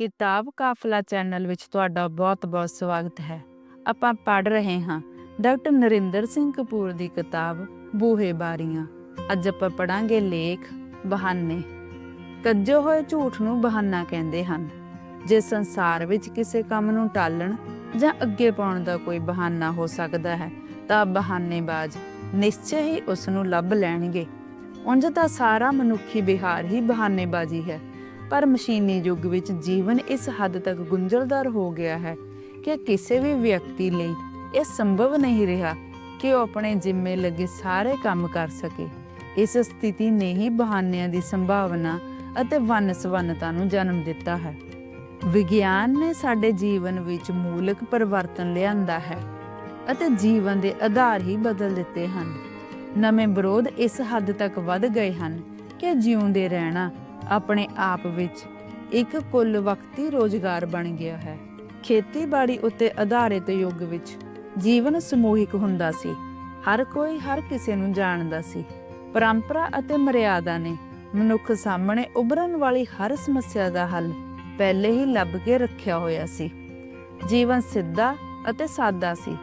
ਕਿਤਾਬ ਕਾਫਲਾ ਚੈਨਲ ਵਿੱਚ ਤੁਹਾਡਾ ਬਹੁਤ-ਬਹੁਤ ਸਵਾਗਤ ਹੈ। ਆਪਾਂ ਪੜ ਰਹੇ ਹਾਂ ਡਾਕਟਰ ਨਰਿੰਦਰ ਸਿੰਘ ਕਪੂਰ ਦੀ ਕਿਤਾਬ ਬੂਹੇ ਬਾਰੀਆਂ। ਅੱਜ ਆਪਾਂ ਪੜਾਂਗੇ ਲੇਖ ਬਹਾਨੇ। ਕੱਜੇ ਹੋਏ ਝੂਠ ਨੂੰ ਬਹਾਨਾ ਕਹਿੰਦੇ ਹਨ। ਜੇ ਸੰਸਾਰ ਵਿੱਚ ਕਿਸੇ ਕੰਮ ਨੂੰ ਟਾਲਣ ਜਾਂ ਅੱਗੇ ਪਾਉਣ ਦਾ ਕੋਈ ਬਹਾਨਾ ਹੋ ਸਕਦਾ ਹੈ, ਤਾਂ ਬਹਾਨੇਬਾਜ਼ ਨਿਸ਼ਚੈ ਹੀ ਉਸ ਨੂੰ ਲੱਭ ਲੈਣਗੇ। ਉਂਝ ਤਾਂ ਸਾਰਾ ਮਨੁੱਖੀ ਵਿਹਾਰ ਹੀ ਬਹਾਨੇਬਾਜ਼ੀ ਹੈ। ਪਰ ਮਸ਼ੀਨੀ ਯੁੱਗ ਵਿੱਚ ਜੀਵਨ ਇਸ ਹੱਦ ਤੱਕ ਗੁੰਝਲਦਾਰ ਹੋ ਗਿਆ ਹੈ ਕਿ ਕਿਸੇ ਵੀ ਵਿਅਕਤੀ ਲਈ ਇਹ ਸੰਭਵ ਨਹੀਂ ਰਿਹਾ ਕਿ ਉਹ ਆਪਣੇ ਜ਼ਿੰਮੇ ਲੱਗੇ ਸਾਰੇ ਕੰਮ ਕਰ ਸਕੇ। ਇਸ ਸਥਿਤੀ ਨੇ ਹੀ ਬਹਾਨਿਆਂ ਦੀ ਸੰਭਾਵਨਾ ਅਤੇ ਵੰਨ-ਸਵੰਨਤਾ ਨੂੰ ਜਨਮ ਦਿੱਤਾ ਹੈ। ਵਿਗਿਆਨ ਨੇ ਸਾਡੇ ਜੀਵਨ ਵਿੱਚ ਮੂਲਕ ਪਰਿਵਰਤਨ ਲਿਆਂਦਾ ਹੈ ਅਤੇ ਜੀਵਨ ਦੇ ਆਧਾਰ ਹੀ ਬਦਲ ਦਿੱਤੇ ਹਨ। ਨਵੇਂ ਵਿਰੋਧ ਇਸ ਹੱਦ ਤੱਕ ਵੱਧ ਗਏ ਹਨ ਕਿ ਜਿਉਂਦੇ ਰਹਿਣਾ ਆਪਣੇ ਆਪ ਵਿੱਚ ਇੱਕ ਕੁੱਲ ਵਕਤੀ ਰੋਜ਼ਗਾਰ ਬਣ ਗਿਆ ਹੈ। ਖੇਤੀਬਾੜੀ ਉੱਤੇ ਆਧਾਰਿਤ ਯੁੱਗ ਵਿੱਚ ਜੀਵਨ ਸਮੂਹਿਕ ਹੁੰਦਾ ਸੀ। ਹਰ ਕੋਈ ਹਰ ਕਿਸੇ ਨੂੰ ਜਾਣਦਾ ਸੀ। ਪਰੰਪਰਾ ਅਤੇ ਮਰਿਆਦਾ ਨੇ ਮਨੁੱਖ ਸਾਹਮਣੇ ਉਭਰਨ ਵਾਲੀ ਹਰ ਸਮੱਸਿਆ ਦਾ ਹੱਲ ਪਹਿਲੇ ਹੀ ਲੱਭ ਕੇ ਰੱਖਿਆ ਹੋਇਆ ਸੀ। ਜੀਵਨ ਸਿੱਧਾ ਅਤੇ ਸਾਦਾ ਸੀ।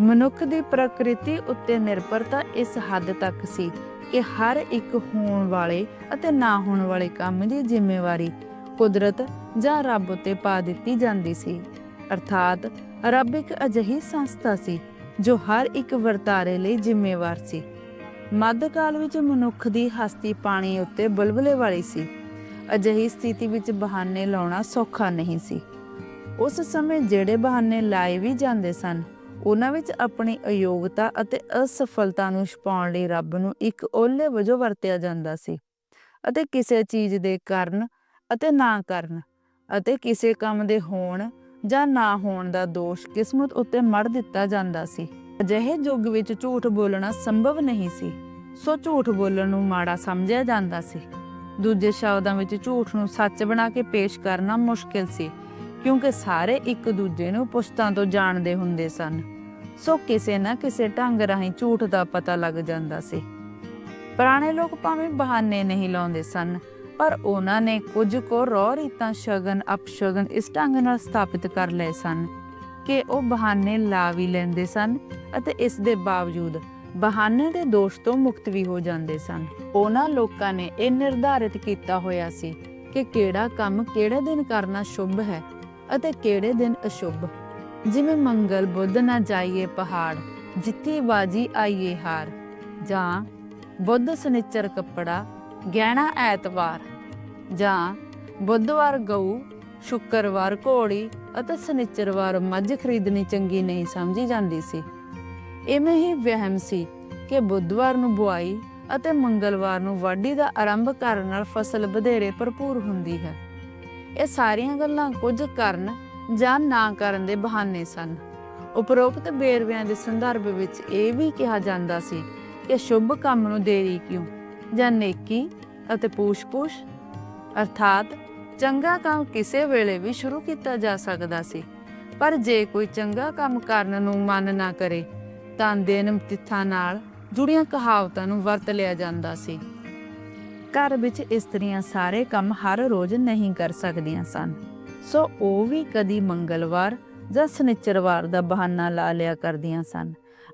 ਮਨੁੱਖ ਦੀ ਪ੍ਰਕਿਰਤੀ ਉੱਤੇ ਨਿਰਭਰਤਾ ਇਸ ਹੱਦ ਤੱਕ ਸੀ ਕਿ ਹਰ ਇੱਕ ਹੋਣ ਵਾਲੇ ਅਤੇ ਨਾ ਹੋਣ ਵਾਲੇ ਕੰਮ ਦੀ ਜ਼ਿੰਮੇਵਾਰੀ ਕੁਦਰਤ ਜਾਂ ਰੱਬ ਉੱਤੇ ਪਾ ਦਿੱਤੀ ਜਾਂਦੀ ਸੀ। ਅਰਥਾਤ ਰੱਬ ਇੱਕ ਅਜਿਹੀ ਸੰਸਥਾ ਸੀ ਜੋ ਹਰ ਇੱਕ ਵਰਤਾਰੇ ਲਈ ਜ਼ਿੰਮੇਵਾਰ ਸੀ। ਮੱਧਕਾਲ ਵਿੱਚ ਮਨੁੱਖ ਦੀ ਹਸਤੀ ਪਾਣੀ ਉੱਤੇ ਬਲਬਲੇ ਵਾਲੀ ਸੀ। ਅਜਿਹੀ ਸਥਿਤੀ ਵਿੱਚ ਬਹਾਨੇ ਲਾਉਣਾ ਸੌਖਾ ਨਹੀਂ ਸੀ। ਉਸ ਸਮੇਂ ਜਿਹੜੇ ਬਹਾਨੇ ਲਾਏ ਵੀ ਜਾਂਦੇ ਸਨ ਉਹਨਾਂ ਵਿੱਚ ਆਪਣੀ ਅਯੋਗਤਾ ਅਤੇ ਅਸਫਲਤਾ ਨੂੰ ਛੁਪਾਉਣ ਲਈ ਰੱਬ ਨੂੰ ਇੱਕ ਓਲੇ ਵਜੋਂ ਵਰਤਿਆ ਜਾਂਦਾ ਸੀ ਅਤੇ ਕਿਸੇ ਚੀਜ਼ ਦੇ ਕਰਨ ਅਤੇ ਨਾ ਕਰਨ ਅਤੇ ਕਿਸੇ ਕੰਮ ਦੇ ਹੋਣ ਜਾਂ ਨਾ ਹੋਣ ਦਾ ਦੋਸ਼ ਕਿਸਮਤ ਉੱਤੇ ਮੜ ਦਿੱਤਾ ਜਾਂਦਾ ਸੀ। ਅਜਿਹੇ ਯੁੱਗ ਵਿੱਚ ਝੂਠ ਬੋਲਣਾ ਸੰਭਵ ਨਹੀਂ ਸੀ, ਸੋ ਝੂਠ ਬੋਲਣ ਨੂੰ ਮਾੜਾ ਸਮਝਿਆ ਜਾਂਦਾ ਸੀ। ਦੂਜੇ ਸ਼ਬਦਾਂ ਵਿੱਚ ਝੂਠ ਨੂੰ ਸੱਚ ਬਣਾ ਕੇ ਪੇਸ਼ ਕਰਨਾ ਮੁਸ਼ਕਿਲ ਸੀ ਕਿਉਂਕਿ ਸਾਰੇ ਇੱਕ ਦੂਜੇ ਨੂੰ ਪੁਸ਼ਤਾਂ ਤੋਂ ਜਾਣਦੇ ਹੁੰਦੇ ਸਨ। ਸੋ ਕਿਸੇ ਨਾ ਕਿਸੇ ਢੰਗ ਰਾਹੀਂ ਝੂਠ ਦਾ ਪਤਾ ਲੱਗ ਜਾਂਦਾ ਸੀ। ਪੁਰਾਣੇ ਲੋਕ ਭਾਵੇਂ ਬਹਾਨੇ ਨਹੀਂ ਲਾਉਂਦੇ ਸਨ, ਪਰ ਉਹਨਾਂ ਨੇ ਕੁਝ ਕੋ ਰੋ ਰੀਤਾਂ ਸ਼ਗਨ, ਅਪਸ਼ਗਨ ਇਸ ਢੰਗ ਨਾਲ ਸਥਾਪਿਤ ਕਰ ਲਏ ਸਨ ਕਿ ਉਹ ਬਹਾਨੇ ਲਾ ਵੀ ਲੈਂਦੇ ਸਨ ਅਤੇ ਇਸ ਦੇ ਬਾਵਜੂਦ ਬਹਾਨੇ ਦੇ ਦੋਸ਼ ਤੋਂ ਮੁਕਤ ਵੀ ਹੋ ਜਾਂਦੇ ਸਨ। ਉਹਨਾਂ ਲੋਕਾਂ ਨੇ ਇਹ ਨਿਰਧਾਰਿਤ ਕੀਤਾ ਹੋਇਆ ਸੀ ਕਿ ਕਿਹੜਾ ਕੰਮ ਕਿਹੜੇ ਦਿਨ ਕਰਨਾ ਸ਼ੁਭ ਹੈ ਅਤੇ ਕਿਹੜੇ ਦਿਨ ਅਸ਼ੁਭ? ਜਿਵੇਂ ਮੰਗਲ ਬੁੱਧ ਨਾ ਜਾਈਏ ਪਹਾੜ ਜਿੱਤੀ ਬਾਜੀ ਆਈਏ ਹਾਰ। ਜਾਂ ਬੁੱਧ ਸਨਿਚਰ ਕੱਪੜਾ, ਗਹਿਣਾ ਐਤਵਾਰ। ਜਾਂ ਬੁੱਧਵਾਰ ਗਊ, ਸ਼ੁੱਕਰਵਾਰ ਘੋੜੀ ਅਤੇ ਸਨਿਚਰਵਾਰ ਮੱਝ ਖਰੀਦਣੀ ਚੰਗੀ ਨਹੀਂ ਸਮਝੀ ਜਾਂਦੀ ਸੀ। ਇਵੇਂ ਹੀ ਵਹਿਮ ਸੀ ਕਿ ਬੁੱਧਵਾਰ ਨੂੰ ਬੁਆਈ ਅਤੇ ਮੰਗਲਵਾਰ ਨੂੰ ਵਾਢੀ ਦਾ ਆਰੰਭ ਕਰਨ ਨਾਲ ਫਸਲ ਵਧੇਰੇ ਭਰਪੂਰ ਹੁੰਦੀ ਹੈ। ਇਹ ਸਾਰੀਆਂ ਗੱਲਾਂ ਕੁਝ ਕਰਨ ਜਾਂ ਨਾ ਕਰਨ ਦੇ ਬਹਾਨੇ ਸਨ। ਉਪਰੋਕਤ ਬੇਰਵਿਆਂ ਦੇ ਸੰਦਰਭ ਵਿੱਚ ਇਹ ਵੀ ਕਿਹਾ ਜਾਂਦਾ ਸੀ ਕਿ ਸ਼ੁਭ ਕੰਮ ਨੂੰ ਦੇਰੀ ਕਿਉਂ? ਜਾਂ ਨੇਕੀ ਅਤੇ ਪੂਛ-ਪੂਛ? ਅਰਥਾਤ ਚੰਗਾ ਕੰਮ ਕਿਸੇ ਵੇਲੇ ਵੀ ਸ਼ੁਰੂ ਕੀਤਾ ਜਾ ਸਕਦਾ ਸੀ। ਪਰ ਜੇ ਕੋਈ ਚੰਗਾ ਕੰਮ ਕਰਨ ਨੂੰ ਮਨ ਨਾ ਕਰੇ, ਤਾਂ ਦਿਨ ਤਿੱਥਾਂ ਨਾਲ ਜੁੜੀਆਂ ਕਹਾਵਤਾਂ ਨੂੰ ਵਰਤ ਲਿਆ ਜਾਂਦਾ ਸੀ। ਘਰ ਵਿੱਚ ਇਸਤਰੀਆਂ ਸਾਰੇ ਕੰਮ ਹਰ ਰੋਜ਼ ਨਹੀਂ ਕਰ ਸਕਦੀਆਂ ਸਨ। ਸੋ ਉਹ ਵੀ ਕਦੀ ਮੰਗਲਵਾਰ ਜਾਂ ਸ਼ਨੀਚਰਵਾਰ ਦਾ ਬਹਾਨਾ ਲਾ ਲਿਆ ਕਰਦੀਆਂ ਸਨ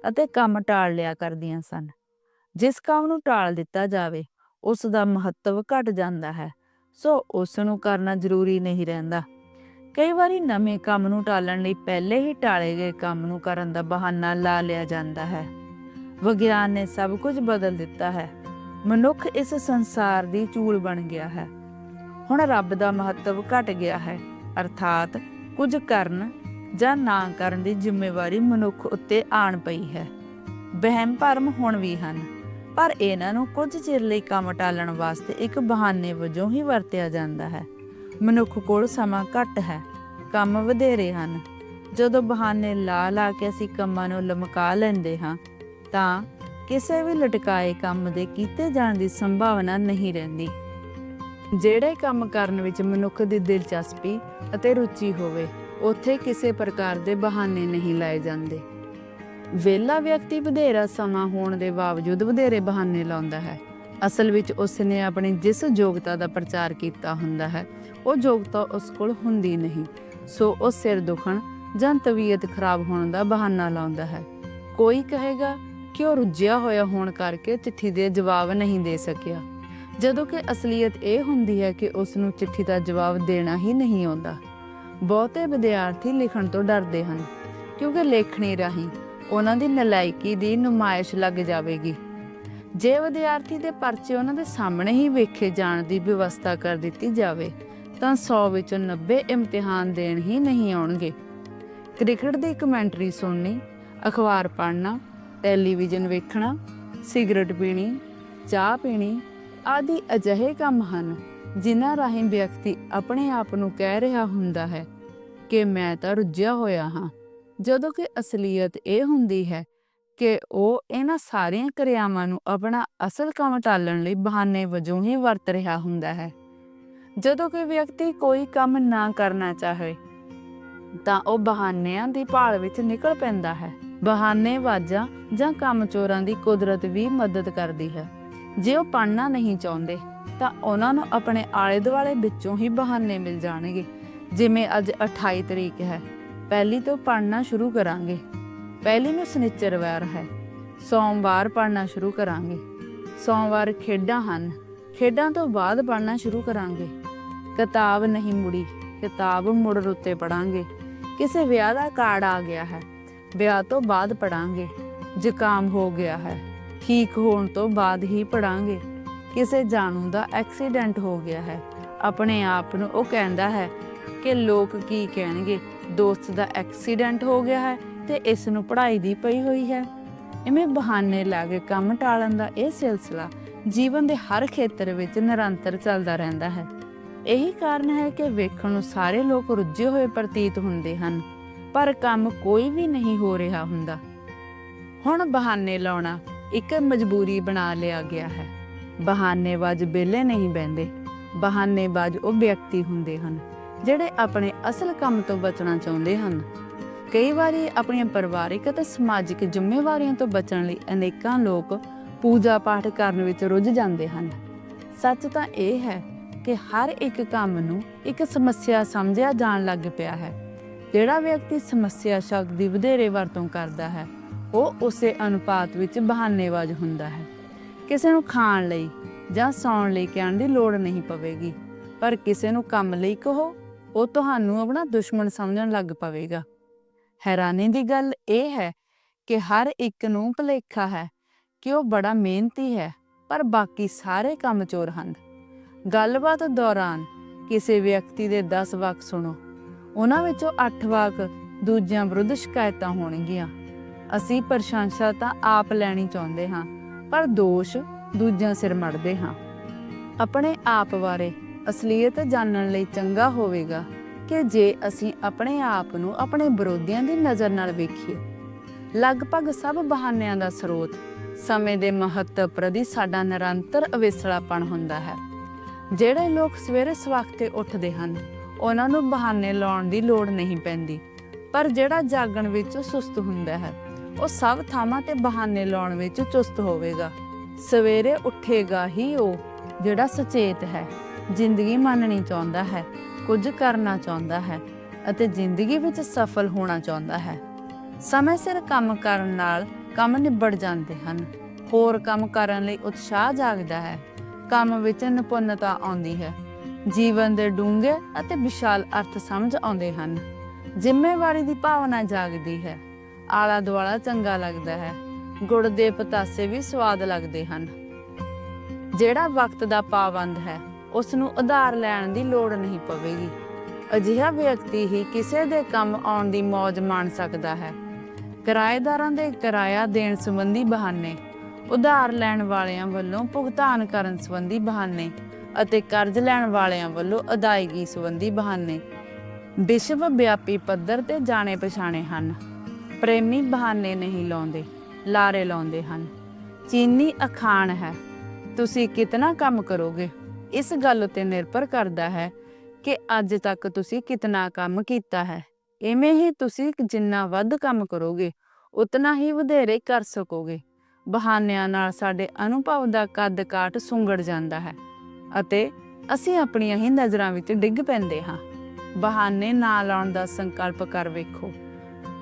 ਅਤੇ ਕੰਮ ਟਾਲ ਲਿਆ ਕਰਦੀਆਂ ਸਨ। ਜਿਸ ਕੰਮ ਨੂੰ ਟਾਲ ਦਿੱਤਾ ਜਾਵੇ, ਉਸ ਦਾ ਮਹੱਤਵ ਘਟ ਜਾਂਦਾ ਹੈ। ਸੋ ਉਸ ਨੂੰ ਕਰਨਾ ਜ਼ਰੂਰੀ ਨਹੀਂ ਰਹਿੰਦਾ। ਕਈ ਵਾਰੀ ਨਵੇਂ ਕੰਮ ਨੂੰ ਟਾਲਣ ਲਈ ਪਹਿਲੇ ਹੀ ਟਾਲੇ ਗਏ ਕੰਮ ਨੂੰ ਕਰਨ ਦਾ ਬਹਾਨਾ ਲਾ ਲਿਆ ਜਾਂਦਾ ਹੈ। ਵਿਗਿਆਨ ਨੇ ਸਭ ਕੁਝ ਬਦਲ ਦਿੱਤਾ ਹੈ। ਮਨੁੱਖ ਇਸ ਸੰਸਾਰ ਦੀ ਚੂਲ ਬਣ ਗਿਆ ਹੈ। ਹੁਣ ਰੱਬ ਦਾ ਮਹੱਤਵ ਘਟ ਗਿਆ ਹੈ। ਅਰਥਾਤ ਕੁਝ ਕਰਨ ਜਾਂ ਨਾ ਕਰਨ ਦੀ ਜ਼ਿੰਮੇਵਾਰੀ ਮਨੁੱਖ ਉੱਤੇ ਆਣ ਪਈ ਹੈ। ਵਹਿਮ ਭਰਮ ਹੁਣ ਵੀ ਹਨ, ਪਰ ਇਹਨਾਂ ਨੂੰ ਕੁਝ ਚਿਰ ਲਈ ਕੰਮ ਟਾਲਣ ਵਾਸਤੇ ਇੱਕ ਬਹਾਨੇ ਵਜੋਂ ਹੀ ਵਰਤਿਆ ਜਾਂਦਾ ਹੈ। ਮਨੁੱਖ ਕੋਲ ਸਮਾਂ ਘੱਟ ਹੈ, ਕੰਮ ਵਧੇਰੇ ਹਨ। ਜਦੋਂ ਬਹਾਨੇ ਲਾ ਲਾ ਕੇ ਅਸੀਂ ਕੰਮਾਂ ਨੂੰ ਲਮਕਾ ਲੈਂਦੇ ਹਾਂ, ਤਾਂ ਕਿਸੇ ਵੀ ਲਟਕਾਏ ਕੰਮ ਦੇ ਕੀਤੇ ਜਾਣ ਦੀ ਸੰਭਾਵਨਾ ਨਹੀਂ ਰਹਿੰਦੀ। ਜਿਹੜੇ ਕੰਮ ਕਰਨ ਵਿੱਚ ਮਨੁੱਖ ਦੀ ਦਿਲਚਸਪੀ ਅਤੇ ਰੁਚੀ ਹੋਵੇ, ਉੱਥੇ ਕਿਸੇ ਪ੍ਰਕਾਰ ਦੇ ਬਹਾਨੇ ਨਹੀਂ ਲਾਏ ਜਾਂਦੇ। ਵਿਹਲਾ ਵਿਅਕਤੀ ਵਧੇਰਾ ਸਮਾਂ ਹੋਣ ਦੇ ਬਾਵਜੂਦ ਵਧੇਰੇ ਬਹਾਨੇ ਲਾਉਂਦਾ ਹੈ। ਅਸਲ ਵਿੱਚ ਉਸ ਨੇ ਆਪਣੀ ਜਿਸ ਯੋਗਤਾ ਦਾ ਪ੍ਰਚਾਰ ਕੀਤਾ ਹੁੰਦਾ ਹੈ, ਉਹ ਯੋਗਤਾ ਉਸ ਕੋਲ ਹੁੰਦੀ ਨਹੀਂ। ਸੋ ਉਹ ਸਿਰ ਦੁਖਣ ਜਾਂ ਤਬੀਅਤ ਖਰਾਬ ਹੋਣ ਦਾ ਬਹਾਨਾ ਲਾਉਂਦਾ ਹੈ। ਕੋਈ ਕਹੇਗਾ ਕਿ ਉਹ ਰੁੱਝਿਆ ਹੋਇਆ ਹੋਣ ਕਰਕੇ ਚਿੱਠੀ ਦੇ ਜਵਾਬ ਨਹੀਂ ਦੇ ਸਕਿਆ? ਜਦੋਂ ਕਿ ਅਸਲੀਅਤ ਇਹ ਹੁੰਦੀ ਹੈ ਕਿ ਉਸ ਨੂੰ ਚਿੱਠੀ ਦਾ ਜਵਾਬ ਦੇਣਾ ਹੀ ਨਹੀਂ ਆਉਂਦਾ। ਬਹੁਤੇ ਵਿਦਿਆਰਥੀ ਲਿਖਣ ਤੋਂ ਡਰਦੇ ਹਨ, ਕਿਉਂਕਿ ਲੇਖਣੀ ਰਾਹੀਂ ਉਹਨਾਂ ਦੀ ਨਲਾਇਕੀ ਦੀ ਨੁਮਾਇਸ਼ ਲੱਗ ਜਾਵੇਗੀ। ਜੇ ਵਿਦਿਆਰਥੀ ਦੇ ਪਰਚੇ ਉਹਨਾਂ ਦੇ ਸਾਹਮਣੇ ਹੀ ਵੇਖੇ ਜਾਣ ਦੀ ਵਿਵਸਥਾ ਕਰ ਦਿੱਤੀ ਜਾਵੇ, ਤਾਂ 100 ਵਿੱਚੋਂ 90 ਇਮਤਿਹਾਨ ਦੇਣ ਹੀ ਨਹੀਂ ਆਉਣਗੇ। ਕ੍ਰਿਕਟ ਦੀ ਕਮੈਂਟਰੀ ਸੁਣਨੀ, ਅਖਬਾਰ ਪੜ੍ਹਨਾ ਟੈਲੀਵਿਜ਼ਨ ਵੇਖਣਾ, ਸਿਗਰਟ ਪੀਣੀ, ਚਾਹ ਪੀਣੀ ਆਦਿ ਅਜਿਹੇ ਕੰਮ ਹਨ ਜਿਨ੍ਹਾਂ ਰਾਹੀਂ ਵਿਅਕਤੀ ਆਪਣੇ ਆਪ ਨੂੰ ਕਹਿ ਰਿਹਾ ਹੁੰਦਾ ਹੈ ਕਿ ਮੈਂ ਤਾਂ ਰੁੱਝਿਆ ਹੋਇਆ ਹਾਂ। ਜਦੋਂ ਕਿ ਅਸਲੀਅਤ ਇਹ ਹੁੰਦੀ ਹੈ ਕਿ ਉਹ ਇਹਨਾਂ ਸਾਰੀਆਂ ਕਿਰਿਆਵਾਂ ਨੂੰ ਆਪਣਾ ਅਸਲ ਕੰਮ ਟਾਲਣ ਲਈ ਬਹਾਨੇ ਵਜੋਂ ਹੀ ਵਰਤ ਰਿਹਾ ਹੁੰਦਾ ਹੈ। ਜਦੋਂ ਕਿ ਵਿਅਕਤੀ ਕੋਈ ਕੰਮ ਨਾ ਕਰਨਾ ਚਾਹੇ, ਤਾਂ ਉਹ ਬਹਾਨਿਆਂ ਦੀ ਭਾਲ ਵਿੱਚ ਨਿਕਲ ਪੈਂਦਾ ਹੈ। ਬਹਾਨੇਬਾਜ਼ਾਂ ਜਾਂ ਕੰਮਚੋਰਾਂ ਦੀ ਕੁਦਰਤ ਵੀ ਮਦਦ ਕਰਦੀ ਹੈ। ਜੇ ਉਹ ਪੜ੍ਹਨਾ ਨਹੀਂ ਚਾਹੁੰਦੇ, ਤਾਂ ਉਹਨਾਂ ਨੂੰ ਆਪਣੇ ਆਲੇ ਦੁਆਲੇ ਵਿੱਚੋਂ ਹੀ ਬਹਾਨੇ ਮਿਲ ਜਾਣਗੇ। ਜਿਵੇਂ ਅੱਜ 28 ਤਰੀਕ ਹੈ, ਪਹਿਲੀ ਤੋਂ ਪੜ੍ਹਨਾ ਸ਼ੁਰੂ ਕਰਾਂਗੇ। ਪਹਿਲੀ ਨੂੰ ਸਨਿਚਰਵਾਰ ਹੈ, ਸੋਮਵਾਰ ਪੜ੍ਹਨਾ ਸ਼ੁਰੂ ਕਰਾਂਗੇ। ਸੋਮਵਾਰ ਖੇਡਾਂ ਹਨ, ਖੇਡਾਂ ਤੋਂ ਬਾਅਦ ਪੜ੍ਹਨਾ ਸ਼ੁਰੂ ਕਰਾਂਗੇ। ਕਿਤਾਬ ਨਹੀਂ ਮੁੜੀ, ਕਿਤਾਬ ਮੁੜ ਰੁੱਤੇ ਪੜਾਂਗੇ ਕਿਸੇ ਵਿਆਹ ਦਾ ਕਾਰਡ ਆ ਗਿਆ ਹੈ ਵਿਆਹ ਤੋਂ ਬਾਅਦ ਪੜਾਂਗੇ। ਜ਼ੁਕਾਮ ਹੋ ਗਿਆ ਹੈ। ਠੀਕ ਹੋਣ ਤੋਂ ਬਾਅਦ ਹੀ ਪੜਾਂਗੇ। ਕਿਸੇ ਜਾਣੂ ਦਾ ਐਕਸੀਡੈਂਟ ਹੋ ਗਿਆ ਹੈ। ਆਪਣੇ ਆਪ ਨੂੰ ਉਹ ਕਹਿੰਦਾ ਹੈ ਕਿ ਲੋਕ ਕੀ ਕਹਿਣਗੇ, ਦੋਸਤ ਦਾ ਐਕਸੀਡੈਂਟ ਹੋ ਗਿਆ ਹੈ ਤੇ ਇਸ ਨੂੰ ਪੜ੍ਹਾਈ ਦੀ ਪਈ ਹੋਈ ਹੈ। ਇਵੇਂ ਬਹਾਨੇ ਲਾ ਕੇ ਕੰਮ ਟਾਲਣ ਦਾ ਇਹ ਸਿਲਸਿਲਾ ਜੀਵਨ ਦੇ ਹਰ ਖੇਤਰ ਵਿੱਚ ਨਿਰੰਤਰ ਚੱਲਦਾ ਰਹਿੰਦਾ ਹੈ। ਇਹੀ ਕਾਰਨ ਹੈ ਕਿ ਵੇਖਣ ਨੂੰ ਸਾਰੇ ਲੋਕ ਰੁੱਝੇ ਹੋਏ ਪ੍ਰਤੀਤ ਹੁੰਦੇ ਹਨ। ਪਰ ਕੰਮ ਕੋਈ ਵੀ ਨਹੀਂ ਹੋ ਰਿਹਾ ਹੁੰਦਾ। ਹੁਣ ਬਹਾਨੇ ਲਾਉਣਾ ਇੱਕ ਮਜਬੂਰੀ ਬਣਾ ਲਿਆ ਗਿਆ ਹੈ। ਬਹਾਨੇਬਾਜ਼ ਬੇਲੇ ਨਹੀਂ ਬੈੰਦੇ ਬਹਾਨੇਬਾਜ਼ ਉਹ ਵਿਅਕਤੀ ਹੁੰਦੇ ਹਨ, ਜਿਹੜੇ ਆਪਣੇ ਅਸਲ ਕੰਮ ਤੋਂ ਬਚਣਾ ਚਾਹੁੰਦੇ ਹਨ। ਕਈ ਵਾਰੀ ਆਪਣੀਆਂ ਪਰਿਵਾਰਿਕ ਅਤੇ ਸਮਾਜਿਕ ਜ਼ਿੰਮੇਵਾਰੀਆਂ ਤੋਂ ਬਚਣ ਲਈ ਅਨੇਕਾਂ ਲੋਕ ਪੂਜਾ ਪਾਠ ਕਰਨ ਵਿੱਚ ਰੁੱਝ ਜਾਂਦੇ ਹਨ। ਸੱਚ ਤਾਂ ਇਹ ਹੈ ਕਿ ਹਰ ਇੱਕ ਕੰਮ ਨੂੰ ਇੱਕ ਸਮੱਸਿਆ ਸਮਝਿਆ ਜਾਣ ਲੱਗ ਪਿਆ ਹੈ। ਜਿਹੜਾ ਵਿਅਕਤੀ ਸਮੱਸਿਆ ਸ਼ਬਦ ਦੀ ਵਧੇਰੇ ਵਰਤੋਂ ਕਰਦਾ ਹੈ, ਉਹ ਉਸੇ ਅਨੁਪਾਤ ਵਿੱਚ ਬਹਾਨੇਬਾਜ਼ ਹੁੰਦਾ ਹੈ। ਕਿਸੇ ਨੂੰ ਖਾਣ ਲਈ ਜਾਂ ਸੌਣ ਲਈ ਕਹਿਣ ਦੀ ਲੋੜ ਨਹੀਂ ਪਵੇਗੀ, ਪਰ ਕਿਸੇ ਨੂੰ ਕੰਮ ਲਈ ਕਹੋ, ਉਹ ਤੁਹਾਨੂੰ ਆਪਣਾ ਦੁਸ਼ਮਣ ਸਮਝਣ ਲੱਗ ਪਵੇਗਾ। ਹੈਰਾਨੀ ਦੀ ਗੱਲ ਇਹ ਹੈ ਕਿ ਹਰ ਇੱਕ ਨੂੰ ਭੁਲੇਖਾ ਹੈ ਕਿ ਉਹ ਬੜਾ ਮਿਹਨਤੀ ਹੈ, ਪਰ ਬਾਕੀ ਸਾਰੇ ਕੰਮ ਚੋਰ ਹਨ। ਗੱਲਬਾਤ ਦੌਰਾਨ ਕਿਸੇ ਵਿਅਕਤੀ ਦੇ 10 ਵਾਕ ਸੁਣੋ। ਉਹਨਾਂ ਵਿੱਚੋਂ 8 ਵਾਕ ਦੂਜਿਆਂ ਵਿਰੁੱਧ ਸ਼ਿਕਾਇਤਾਂ ਹੋਣਗੀਆਂ। ਅਸੀਂ ਪ੍ਰਸ਼ੰਸਾ ਤਾਂ ਆਪ ਲੈਣੀ ਚਾਹੁੰਦੇ ਹਾਂ, ਪਰ ਦੋਸ਼ ਦੂਜਿਆਂ ਸਿਰ ਮੜਦੇ ਹਾਂ। ਆਪਣੇ ਆਪ ਬਾਰੇ ਅਸਲੀਅਤ ਜਾਣਨ ਲਈ ਚੰਗਾ ਹੋਵੇਗਾ ਕਿ ਜੇ ਅਸੀਂ ਆਪਣੇ ਆਪ ਨੂੰ ਆਪਣੇ ਵਿਰੋਧੀਆਂ ਦੀ ਨਜ਼ਰ ਨਾਲ ਵੇਖੀਏ। ਲਗਭਗ ਸਭ ਬਹਾਨਿਆਂ ਦਾ ਸਰੋਤ ਸਮੇਂ ਦੇ ਮਹੱਤਵ ਪ੍ਰਤੀ ਸਾਡਾ ਨਿਰੰਤਰ ਅਵੇਸਲਾਪਣ ਹੁੰਦਾ ਹੈ। ਜਿਹੜੇ ਲੋਕ ਸਵੇਰੇ ਸਵਖਤੇ ਉੱਠਦੇ ਹਨ ਉਹਨਾਂ ਨੂੰ ਬਹਾਨੇ ਲਾਉਣ ਦੀ ਲੋੜ ਨਹੀਂ ਪੈਂਦੀ। ਪਰ ਜਿਹੜਾ ਜਾਗਣ ਵਿੱਚ ਸੁਸਤ ਹੁੰਦਾ ਹੈ, ਉਹ ਸਭ ਥਾਵਾਂ ਤੇ ਬਹਾਨੇ ਲਾਉਣ ਵਿੱਚ ਚੁਸਤ ਹੋਵੇਗਾ। ਸਵੇਰੇ ਉੱਠੇਗਾ ਹੀ ਉਹ, ਜਿਹੜਾ ਸੁਚੇਤ ਹੈ, ਜ਼ਿੰਦਗੀ ਮੰਨਣੀ ਚਾਹੁੰਦਾ ਹੈ, ਕੁਝ ਕਰਨਾ ਚਾਹੁੰਦਾ ਹੈ ਅਤੇ ਜ਼ਿੰਦਗੀ ਵਿੱਚ ਸਫਲ ਹੋਣਾ ਚਾਹੁੰਦਾ ਹੈ। ਸਮੇਂ ਸਿਰ ਕੰਮ ਕਰਨ ਨਾਲ ਕੰਮ ਨਿਬੜ ਜਾਂਦੇ ਹਨ। ਹੋਰ ਕੰਮ ਕਰਨ ਲਈ ਉਤਸ਼ਾਹ ਜਾਗਦਾ ਹੈ। ਕੰਮ ਵਿੱਚ ਨਿਪੁੰਨਤਾ ਆਉਂਦੀ ਹੈ। ਜੀਵਨ ਦੇ ਡੂੰਘੇ ਅਤੇ ਵਿਸ਼ਾਲ ਅਰਥ ਸਮਝ ਆਉਂਦੇ ਹਨ। ਜ਼ਿੰਮੇਵਾਰੀ ਦੀ ਭਾਵਨਾ ਜਾਗਦੀ ਹੈ। ਆਲਾ ਦੁਆਲਾ ਚੰਗਾ ਲੱਗਦਾ ਹੈ। ਗੁੜ ਦੇ ਪਤਾਸੇ ਵੀ ਸਵਾਦ ਲੱਗਦੇ ਹਨ। ਜਿਹੜਾ ਵਕਤ ਦਾ ਪਾਬੰਦ ਹੈ ਉਸ ਨੂੰ ਉਧਾਰ ਲੈਣ ਦੀ ਲੋੜ ਨਹੀਂ ਪਵੇਗੀ। ਅਜਿਹਾ ਵਿਅਕਤੀ ਹੀ ਕਿਸੇ ਦੇ ਕੰਮ ਆਉਣ ਦੀ ਮੌਜ ਮਾਣ ਸਕਦਾ ਹੈ। ਕਿਰਾਏਦਾਰਾਂ ਦੇ ਕਿਰਾਇਆ ਦੇਣ ਸੰਬੰਧੀ ਬਹਾਨੇ, ਉਧਾਰ ਲੈਣ ਵਾਲਿਆਂ ਵੱਲੋਂ ਭੁਗਤਾਨ ਕਰਨ ਸੰਬੰਧੀ ਬਹਾਨੇ ਅਤੇ ਕਰਜ਼ ਲੈਣ ਵਾਲਿਆਂ ਵੱਲੋਂ ਅਦਾਇਗੀ ਸੰਬੰਧੀ ਬਹਾਨੇ। ਵਿਸ਼ਵ ਵਿਆਪੀ ਪੱਧਰ ਤੇ ਜਾਣੇ ਪਛਾਣੇ ਹਨ। ਪ੍ਰੇਮੀ ਬਹਾਨੇ ਨਹੀਂ ਲਾਉਂਦੇ, ਲਾਰੇ ਲਾਉਂਦੇ ਹਨ। ਚੀਨੀ ਅਖਾਣ ਹੈ, ਤੁਸੀਂ ਕਿਤਨਾ ਕੰਮ ਕਰੋਗੇ? ਇਸ ਗੱਲ ਉਤੇ ਨਿਰਭਰ ਕਰਦਾ ਹੈ ਕਿ ਅੱਜ ਤੱਕ ਤੁਸੀਂ ਕਿਤਨਾ ਕੰਮ ਕੀਤਾ ਹੈ। ਇਵੇਂ ਹੀ ਤੁਸੀਂ ਜਿੰਨਾ ਵੱਧ ਕੰਮ ਕਰੋਗੇ, ਉਤਨਾ ਹੀ ਵਧੇਰੇ ਕਰ ਸਕੋਗੇ। ਬਹਾਨਿਆਂ ਨਾਲ ਸਾਡੇ ਅਨੁਭਵ ਦਾ ਕੱਦ ਕਾਟ ਸੁੰਗੜ ਜਾਂਦਾ ਹੈ। ਅਤੇ ਅਸੀਂ ਆਪਣੀਆਂ ਹੀ ਨਜ਼ਰਾਂ ਵਿੱਚ ਡਿੱਗ ਪੈਂਦੇ ਹਾਂ। ਬਹਾਨੇ ਨਾ ਲਾਉਣ ਦਾ ਸੰਕਲਪ ਕਰ ਵੇਖੋ।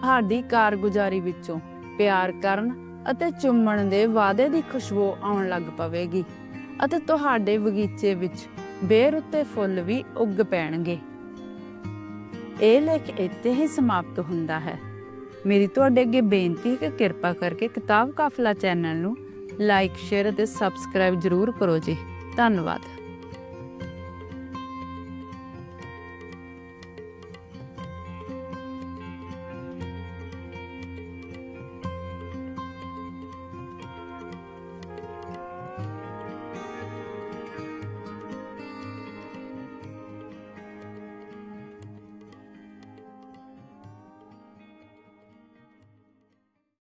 ਤੁਹਾਡੀ ਕਾਰਗੁਜ਼ਾਰੀ ਵਿੱਚੋਂ ਪਿਆਰ ਕਰਨ ਅਤੇ ਚੁੰਮਣ ਦੇ ਵਾਅਦੇ ਦੀ ਖੁਸ਼ਬੂ ਆਉਣ ਲੱਗ ਪਵੇਗੀ ਅਤੇ ਤੁਹਾਡੇ ਬਗੀਚੇ ਵਿੱਚ ਬੇਰ ਉੱਤੇ ਫੁੱਲ ਵੀ ਉੱਗ ਪੈਣਗੇ। ਇਹ ਲੇਖ ਇੱਥੇ ਹੀ ਸਮਾਪਤ ਹੁੰਦਾ ਹੈ। ਮੇਰੀ ਤੁਹਾਡੇ ਅੱਗੇ ਬੇਨਤੀ ਹੈ ਕਿ ਕਿਰਪਾ ਕਰਕੇ ਕਿਤਾਬ ਕਾਫਲਾ ਚੈਨਲ ਨੂੰ ਲਾਈਕ, ਸ਼ੇਅਰ ਅਤੇ ਸਬਸਕ੍ਰਾਈਬ ਜ਼ਰੂਰ ਕਰੋ ਜੀ। ਧੰਨਵਾਦ।